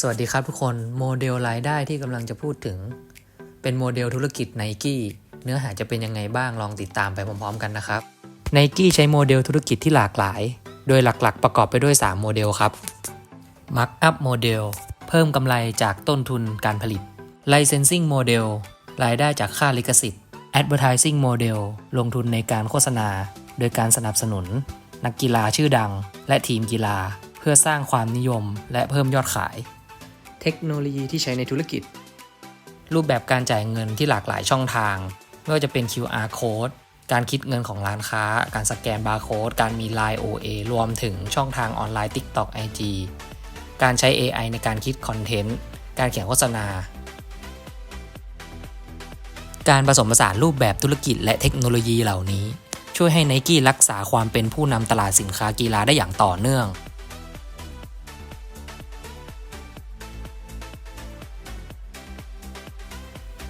สวัสดีครับทุกคนโมเดลรายได้ที่กำลังจะพูดถึง เป็นโมเดลธุรกิจไนกี้เนื้อหาจะเป็นยังไงบ้างลองติดตามไปพร้อมๆกันนะครับไนกี้ใช้โมเดลธุรกิจที่หลากหลาย โดยหลักๆ ประกอบไปด้วย 3 โมเดลครับ Markup Model เพิ่มกำไรจากต้นทุนการผลิต Licensing Model รายได้จากค่าลิขสิทธิ์ Advertising Model ลงทุนในการโฆษณา โดยการสนับสนุน นักกีฬาชื่อดัง และทีมกีฬา เพื่อสร้างความนิยมและเพิ่มยอดขาย เทคโนโลยีที่ใช้ในธุรกิจ รูปแบบการจ่ายเงินที่หลากหลายช่องทาง ไม่ว่าจะเป็น QR code การคิดเงินของร้านค้า การสแกนบาร์โค้ด การมี Line OA รวมถึงช่องทางออนไลน์ TikTok IG การใช้ AI ในการคิดคอนเทนต์ การเขียนโฆษณา การผสมผสานรูปแบบธุรกิจและเทคโนโลยีเหล่านี้ ช่วยให้ Nike รักษาความเป็นผู้นำตลาดสินค้ากีฬาได้อย่างต่อเนื่อง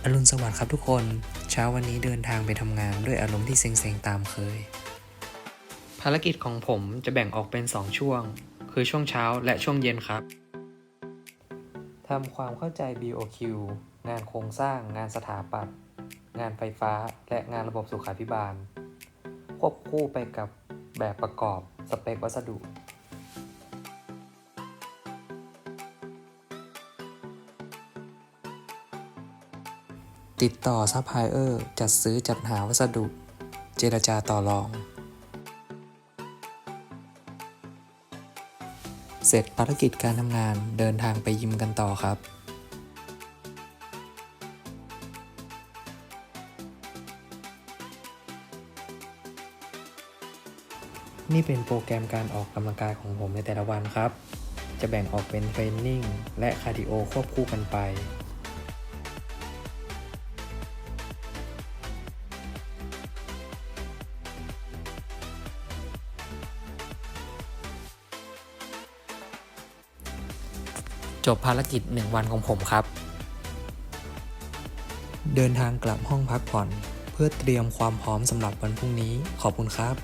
อรุณสวัสดิ์ครับทุกคน เช้าวันนี้เดินทางไปทำงานด้วยอารมณ์ที่เซ็งๆตามเคย ภารกิจของผมจะแบ่งออกเป็น 2 ช่วง คือช่วงเช้าและช่วงเย็นครับทำความเข้าใจ BOQ งานโครงสร้าง งานสถาปัตย์งานไฟฟ้า และงานระบบสุขาภิบาล ควบคู่ไปกับแบบประกอบสเปควัสดุ ติดต่อซัพพลายเออร์จัดซื้อจัดหาวัสดุ เจรจาต่อรอง เสร็จภารกิจการทำงานเดินทางไปยิมกันต่อครับนี่เป็นโปรแกรมการออกกำลังกายของผมในแต่ละวันครับ จะแบ่งออกเป็นเทรนนิ่งและคาร์ดิโอควบคู่กันไป จบภารกิจหนึ่งวันของผมครับ เดินทางกลับห้องพักผ่อน เพื่อเตรียมความพร้อมสำหรับวันพรุ่งนี้ขอบคุณครับ